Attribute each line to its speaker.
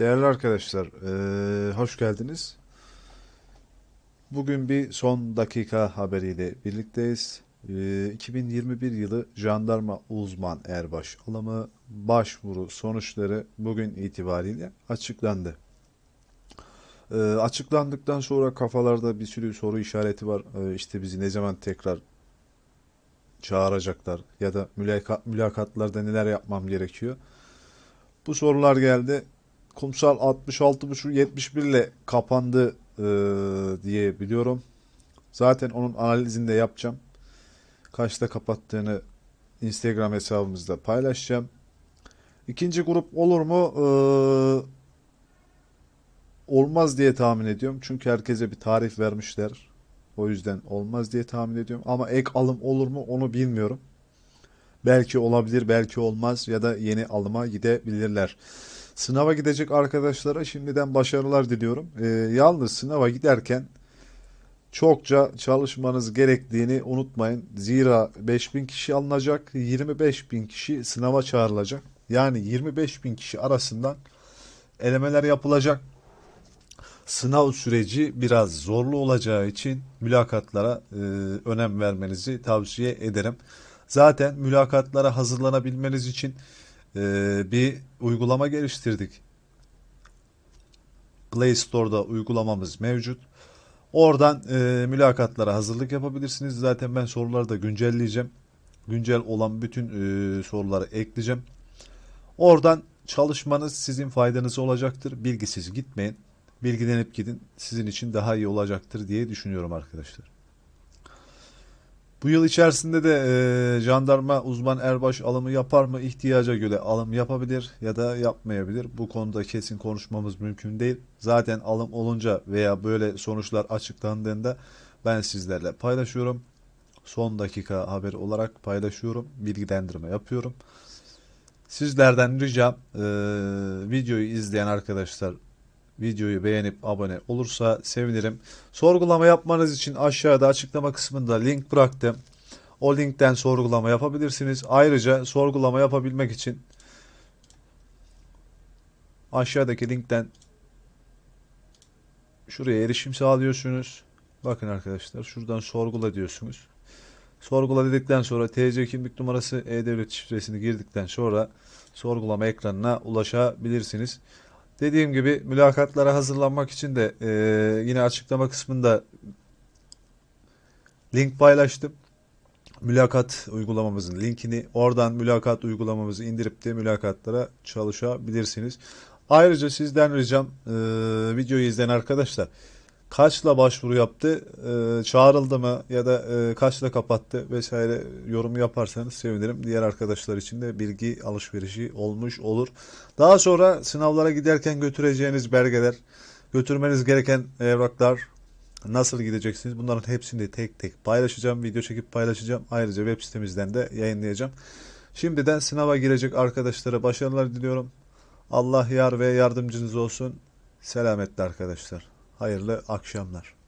Speaker 1: Değerli arkadaşlar, eee, hoş geldiniz. Bugün bir son dakika haberiyle birlikteyiz. Eee, 2021 yılı Jandarma Uzman Erbaş alımı başvuru sonuçları bugün itibariyle açıklandı. Eee, açıklandıktan sonra kafalarda bir sürü soru işareti var. Eee, işte bizi ne zaman tekrar çağıracaklar ya da mülaka- mülakatlarda neler yapmam gerekiyor? Bu sorular geldi. Kumsal 66.5-71 ile kapandı e, diye biliyorum. Zaten onun analizini de yapacağım. Kaçta kapattığını Instagram hesabımızda paylaşacağım. İkinci grup olur mu? Ee, olmaz diye tahmin ediyorum. Çünkü herkese bir tarih vermişler. O yüzden olmaz diye tahmin ediyorum. Ama ek alım olur mu onu bilmiyorum. Belki olabilir, belki olmaz ya da yeni alıma gidebilirler. Sınava gidecek arkadaşlara şimdiden başarılar diliyorum. Ee, yalnız sınava giderken çokça çalışmanız gerektiğini unutmayın. Zira 5000 kişi alınacak, 25.000 kişi sınava çağrılacak. Yani 25.000 kişi arasından elemeler yapılacak. Sınav süreci biraz zorlu olacağı için mülakatlara e, önem vermenizi tavsiye ederim. Zaten mülakatlara hazırlanabilmeniz için e, bir uygulama geliştirdik. Play Store'da uygulamamız mevcut. Oradan e, mülakatlara hazırlık yapabilirsiniz. Zaten ben soruları da güncelleyeceğim. Güncel olan bütün e, soruları ekleyeceğim. Oradan çalışmanız sizin faydanıza olacaktır. Bilgisiz gitmeyin. Bilgilenip gidin. Sizin için daha iyi olacaktır diye düşünüyorum arkadaşlar. Bu yıl içerisinde de e, jandarma uzman erbaş alımı yapar mı? İhtiyaca göre alım yapabilir ya da yapmayabilir. Bu konuda kesin konuşmamız mümkün değil. Zaten alım olunca veya böyle sonuçlar açıklandığında ben sizlerle paylaşıyorum. Son dakika haberi olarak paylaşıyorum. Bilgilendirme yapıyorum. Sizlerden ricam e, videoyu izleyen arkadaşlar videoyu beğenip abone olursa sevinirim. Sorgulama yapmanız için aşağıda açıklama kısmında link bıraktım. O linkten sorgulama yapabilirsiniz. Ayrıca sorgulama yapabilmek için aşağıdaki linkten şuraya erişim sağlıyorsunuz. Bakın arkadaşlar şuradan sorgula diyorsunuz. Sorgula dedikten sonra TC kimlik numarası e-devlet şifresini girdikten sonra sorgulama ekranına ulaşabilirsiniz. Dediğim gibi mülakatlara hazırlanmak için de e, yine açıklama kısmında link paylaştım. Mülakat uygulamamızın linkini oradan mülakat uygulamamızı indirip de mülakatlara çalışabilirsiniz. Ayrıca sizden ricam e, videoyu izleyen arkadaşlar kaçla başvuru yaptı, e, çağrıldı mı ya da e, kaçla kapattı vesaire yorum yaparsanız sevinirim. Diğer arkadaşlar için de bilgi alışverişi olmuş olur. Daha sonra sınavlara giderken götüreceğiniz belgeler, götürmeniz gereken evraklar, nasıl gideceksiniz bunların hepsini tek tek paylaşacağım. Video çekip paylaşacağım. Ayrıca web sitemizden de yayınlayacağım. Şimdiden sınava girecek arkadaşlara başarılar diliyorum. Allah yar ve yardımcınız olsun. Selametle arkadaşlar. Hayırlı akşamlar.